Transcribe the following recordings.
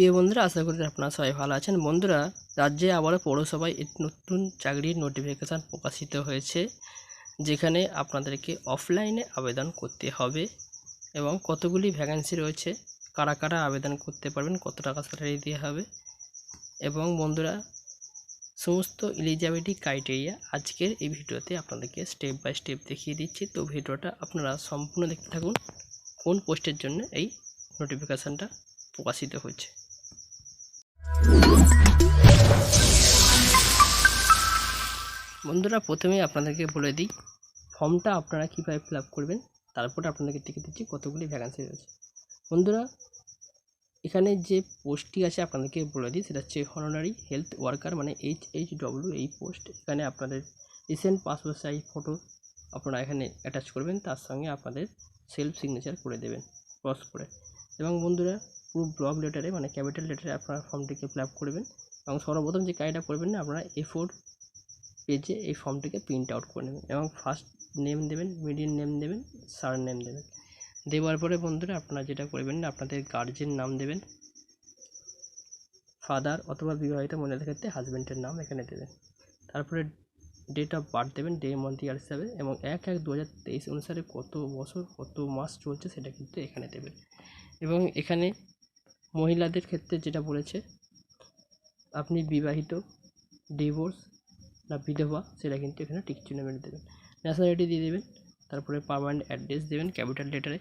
প্রিয় বন্ধুরা, আশা করি আপনারা সবাই ভালো আছেন। বন্ধুরা, রাজ্যে আবারও পৌরসভায় নতুন চাকরির নোটিফিকেশান প্রকাশিত হয়েছে, যেখানে আপনাদেরকে অফলাইনে আবেদন করতে হবে এবং কতগুলি ভ্যাকেন্সি রয়েছে, কারা কারা আবেদন করতে পারবেন, কত টাকা স্যালারি দেওয়া হবে এবং বন্ধুরা, সমস্ত এলিজিবিলিটি ক্রাইটেরিয়া আজকের এই ভিডিওতে আপনাদেরকে স্টেপ বাই স্টেপ দেখিয়ে দিচ্ছি। তো ভিডিওটা আপনারা সম্পূর্ণ দেখতে থাকুন, কোন পোস্টের জন্য এই নোটিফিকেশানটা প্রকাশিত হচ্ছে বন্ধুরা, প্রথমে আপনাদেরকে বলে দিই, ফর্মটা আপনারা কীভাবে ফিল আপ করবেন, তারপরে আপনাদেরকে টিকে দিচ্ছি, কতগুলি ভ্যাকান্সি রয়েছে। বন্ধুরা, এখানে যে পোস্টটি আছে আপনাদেরকে বলে দিই, সেটা হচ্ছে হনারি হেলথ ওয়ার্কার মানে এইচ এইচ ডব্লিউ এই পোস্ট এখানে আপনাদের রিসেন্ট পাসপোর্ট সাইজ ফটো আপনারা এখানে অ্যাটাচ করবেন, তার সঙ্গে আপনাদের সেলফ সিগনেচার করে দেবেন ক্রস করে। এবং বন্ধুরা, পুরো ব্লক লেটারে মানে ক্যাপিটাল লেটারে আপনারা ফর্মটিকে ফিল আপ করবেন, এবং সর্বপ্রথম যে কাজটা করবেন না, আপনারা এ ফোর পেজে এই ফর্মটিকে প্রিন্ট আউট করে নেবেন এবং ফার্স্ট নেম দেবেন মিডিল নেম দেবেন সার নেম দেবেন। দেওয়ার পরে বন্ধুরা আপনারা যেটা করবেন, আপনাদের গার্জেন নাম দেবেন ফাদার অথবা বিবাহিত মহিলাদের ক্ষেত্রে হাজব্যান্ডের নাম এখানে দেবেন। তারপরে ডেট অফ বার্থ দেবেন ডে মান্থ ইয়ার হিসাবে এবং এক এক দু অনুসারে কত বছর, কত মাস চলছে সেটা কিন্তু এখানে দেবেন। এবং এখানে মহিলাদের ক্ষেত্রে যেটা বলেছে, আপনি বিবাহিত ডিভোর্স না বিধবা সেটা কিন্তু এখানে টিক চিহ্ন মেরে দেবেন। ন্যাশনালিটি দিয়ে দেবেন, তারপরে পারমানেন্ট অ্যাড্রেস দেবেন ক্যাপিটাল লেটারে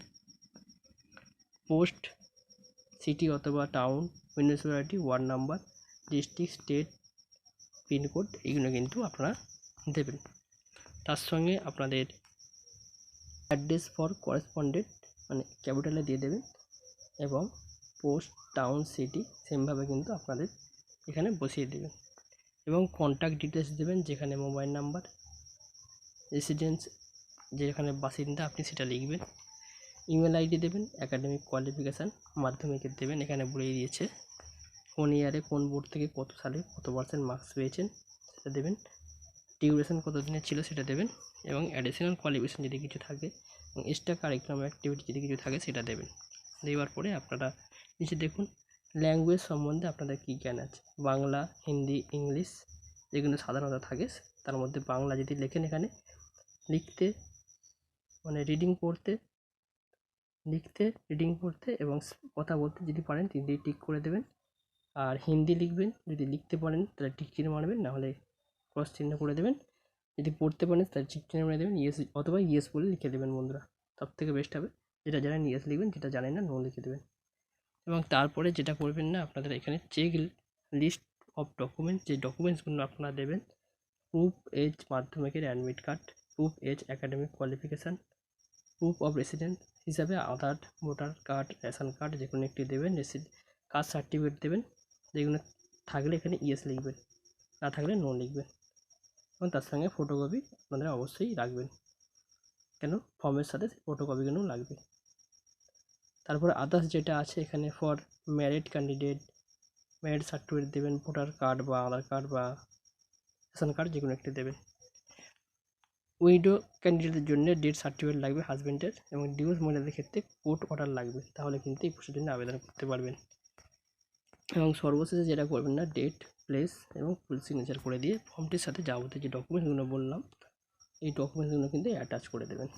পোস্ট সিটি অথবা town municipality ward number district state pincode এগুলো কিন্তু আপনারা দেবেন। তার সঙ্গে আপনাদের অ্যাড্রেস ফর করেসপন্ডেন্ট মানে ক্যাপিটালে দিয়ে দেবেন এবং পোস্ট টাউন সিটি সেমভাবে কিন্তু আপনাদের এখানে বসিয়ে দেবেন। এবং কন্ট্যাক্ট ডিটেলস দেবেন যেখানে মোবাইল নাম্বার রেসিডেন্স যেখানে বাসিন্দা আপনি সেটা লিখবেন। ইমেল আইডি দেবেন একাডেমিক কোয়ালিফিকেশান মাধ্যমিকের দেবেন, এখানে বলে দিয়েছে। কোন ইয়ারে কোন বোর্ড থেকে কত সালে কত পার্সেন্ট মার্কস পেয়েছেন সেটা দেবেন। ডিউরেশন কত দিনের ছিল সেটা দেবেন এবং অ্যাডিশনাল কোয়ালিফিকেশান যদি কিছু থাকে এবং এক্সট্রা কারিকুলাম অ্যাক্টিভিটি যদি কিছু থাকে সেটা দেবেন। দেওয়ার পরে আপনারা নিচে দেখুন ল্যাঙ্গুয়েজ সম্বন্ধে আপনাদের কী জ্ঞান আছে? বাংলা, হিন্দি, ইংলিশ যেগুলো সাধারণত থাকে, তার মধ্যে বাংলা যদি লেখেন এখানে, লিখতে মানে রিডিং পড়তে, লিখতে রিডিং পড়তে এবং কথা বলতে যদি পারেন, তিনি টিক করে দেবেন। আর হিন্দি লিখবেন, যদি লিখতে পারেন, তাহলে টিক চিহ্ন মারবেন নাহলে ক্রস চিহ্ন করে দেবেন। যদি পড়তে পারেন, তাহলে টিক চিহ্ন মেরে দেবেন ইয়েস অথবা ইয়েস বলে লিখে দেবেন বন্ধুরা। সব থেকে বেস্ট হবে, যেটা জানেন ইয়েস লিখবেন, যেটা জানেন না নো লিখে দেবেন। এবং তারপরে যেটা করবেন না, আপনাদের এখানে চেক লিস্ট অফ ডকুমেন্টস যে ডকুমেন্টসগুলো আপনারা দেবেন প্রুফ এজ মাধ্যমিকের admit card proof age academic qualification proof of resident হিসাবে Aadhaar voter card ration card যে কোনো একটি দেবেন রেসিড কাস্ট সার্টিফিকেট দেবেন, যেগুলো থাকলে এখানে ইয়েস লিখবেন, না থাকলে নো লিখবেন এবং তার সঙ্গে ফটোকপি আপনারা অবশ্যই রাখবেন। কেন? ফর্মের সাথে ফটোকপিগুলো লাগবে। তারপর আদার্স যেটা আছে এখানে for married candidate married certificate দেবেন ভোটার কার্ড বা আধার কার্ড বা রেশন কার্ড যে কোনো একটি দেবেন। উইডো ক্যান্ডিডেটের জন্য ডেট সার্টিফিকেট লাগবে হাজব্যান্ডের এবং ডিভোর্স মহিলাদের ক্ষেত্রে কোর্ট অর্ডার লাগবে। তাহলে কিন্তু এই পোস্টের জন্য আবেদন করতে পারবেন। এবং সর্বশেষে যেটা করবেন না ডেট প্লেস এবং ফুল সিগনেচার করে দিয়ে ফর্মটির সাথে যাবতীয় যে ডকুমেন্টসগুলো বললাম, এই ডকুমেন্টসগুলো কিন্তু অ্যাটাচ করে দেবেন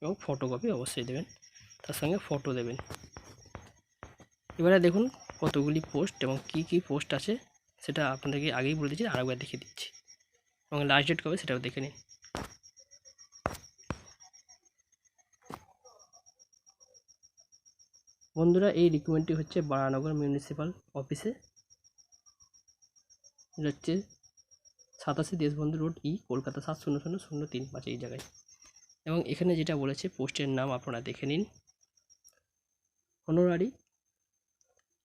এবং ফটোকপি অবশ্যই দেবেন। তার সঙ্গে ফটো দেবেন। এবারে দেখুন কতগুলি পোস্ট এবং কি কি পোস্ট আছে, সেটা আপনাদেরকে আগেই বলে দিচ্ছি আরেকবার দেখিয়ে দিচ্ছি। এবং লাস্ট ডেট কবে সেটাও দেখে নিন। বন্ধুরা, এই রিক্রুটমেন্টটি হচ্ছে বারানগর মিউনিসিপ্যাল অফিসে হচ্ছে সাতাশি দেশবন্ধু রোড, ই কলকাতা, সাত শূন্য শূন্য শূন্য তিন পাঁচ এই জায়গায়। এবং এখানে যেটা বলেছে পোস্টের নাম আপনারা দেখে নিন। অনোরারি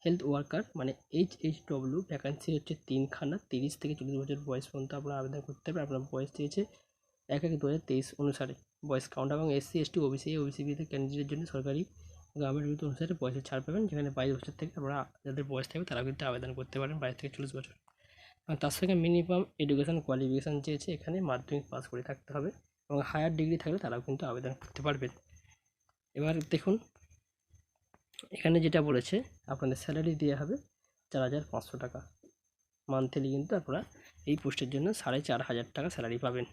হেলথ ওয়ার্কার মানে এইচ এইচ ডব্লিউ ভ্যাকান্সি হচ্ছে তিনখানা, তিরিশ থেকে চল্লিশ বছর বয়স পর্যন্ত আপনারা আবেদন করতে পারেন আপনার বয়স দিয়েছে এক এক দু হাজার তেইশ অনুসারে। বয়স কাউন্ট এবং এসসি এসটি ওবিসি ওবিসি বিতে ক্যান্ডিডেটের জন্য সরকারি গ্রামের অনুসারে বয়সের ছাড় পাবেন, যেখানে বাইশ বছর থেকে আপনারা যাদের বয়স থাকবে তারা কিন্তু আবেদন করতে পারেন বাইশ থেকে চল্লিশ বছর। এবং তার সঙ্গে মিনিমাম এডুকেশান কোয়ালিফিকেশান চেয়েছে এখানে, মাধ্যমিক পাস করে থাকতে হবে এবং হায়ার ডিগ্রি থাকলে তারাও কিন্তু আবেদন করতে পারবেন। এবার দেখুন এখানে যেটা বলেছে, আপনাদের স্যালারি দেওয়া হবে চার হাজার পাঁচশো টাকা। মান্থলি কিন্তু আপনারা এই পোস্টের জন্য সাড়ে চার হাজার টাকা স্যালারি পাবেন।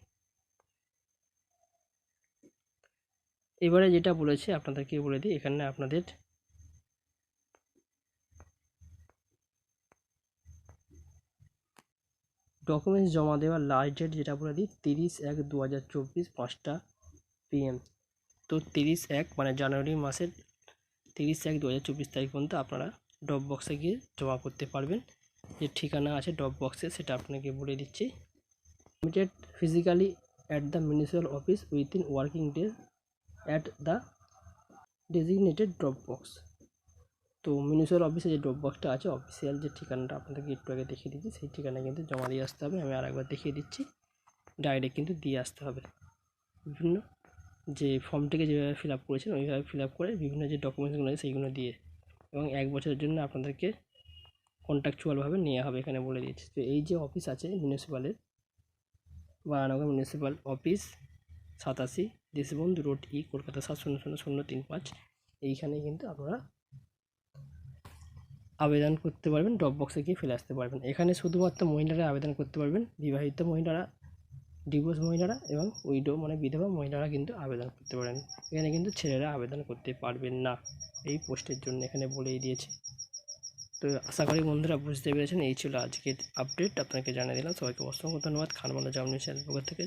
এবারে যেটা বলেছে, আপনাদেরকে বলে দিই, এখানে আপনাদের ডকুমেন্টস জমা দেওয়ার লাস্ট ডেট যেটা বলে দিই, তিরিশ এক দু হাজার চব্বিশ পাঁচটা পিএম তো তিরিশ এক মানে জানুয়ারি মাসের তিরিশ এক দু হাজার চব্বিশ তারিখ পর্যন্ত আপনারা ড্রপ বক্সে গিয়ে জমা করতে পারবেন। যে ঠিকানা আছে ড্রপ বক্সে সেটা আপনাকে বলে দিচ্ছি। Limited physically at the municipal office within working days at the designated drop box তো মিউনিসিপ্যাল অফিসে যে ড্রপ বক্সটা আছে অফিসিয়াল যে ঠিকানাটা আপনাদেরকে একটু আগে দেখিয়ে দিচ্ছি সেই ঠিকানায় কিন্তু জমা দিয়ে আসতে হবে। আমি আরেকবার দেখিয়ে দিচ্ছি। ডাইরেক্ট কিন্তু দিয়ে আসতে হবে। বিভিন্ন যে ফর্মটিকে যেভাবে ফিল আপ করেছেন, ওইভাবে ফিল আপ করে বিভিন্ন যে ডকুমেন্টসগুলো আছে সেইগুলো দিয়ে এবং এক বছরের জন্য আপনাদেরকে কন্ট্রাকচুয়ালভাবে নেওয়া হবে এখানে বলে দিয়েছি। তো এই যে অফিস আছে মিউনিসিপ্যালের বারানগর মিউনিসিপ্যাল অফিস সাতাশি দেশবন্ধু রোড ই কলকাতা সাত শূন্য শূন্য শূন্য তিন পাঁচ, এইখানে কিন্তু আপনারা আবেদন করতে পারবেন ড্রপ বক্সে গিয়ে ফেলে আসতে পারবেন। এখানে শুধুমাত্র মহিলারা আবেদন করতে পারবেন, বিবাহিত মহিলারা ডিভোর্স মহিলারা এবং উইডো মানে বিধবা মহিলারা কিন্তু আবেদন করতে পারেন। এখানে কিন্তু ছেলেরা আবেদন করতে পারবেন না। এই পোস্টের জন্য এখানে বলেই দিয়েছে। তো আশা করি বন্ধুরা বুঝতে পেরেছেন। এই ছিল আজকের আপডেট। আপনাকে জানিয়ে দিলাম। সবাইকে অসংখ্য ধন্যবাদ। খানমালা জামনি চ্যানেল পক্ষ থেকে।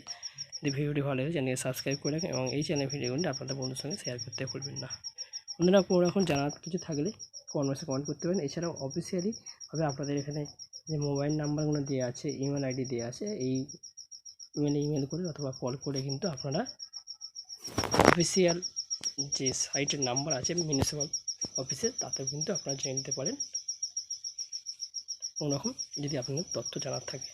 যদি ভিডিওটি ভালো লাগে চ্যানেলকে সাবস্ক্রাইব করে রাখেন এবং এই চ্যানেল ভিডিওগুলি আপনাদের বন্ধুর সঙ্গে শেয়ার করতে ভুলবেন না। বন্ধুরা কোনো রকম জানার কিছু থাকলে কমেন্টসে কমেন্ট করতে পারেন। এছাড়াও অফিসিয়ালি ভাবে আপনাদের এখানে যে মোবাইল নাম্বারগুলো দেওয়া আছে ইমেল আইডি দেওয়া আছে, এই ইমেলে ইমেল করে অথবা কল করে কিন্তু আপনারা অফিসিয়াল যে সাইটের নাম্বার আছে মিউনিসিপ্যাল অফিসে তাতেও কিন্তু আপনারা জেনে নিতে পারেন। কোনোরকম যদি আপনাদের তথ্য জানার থাকে।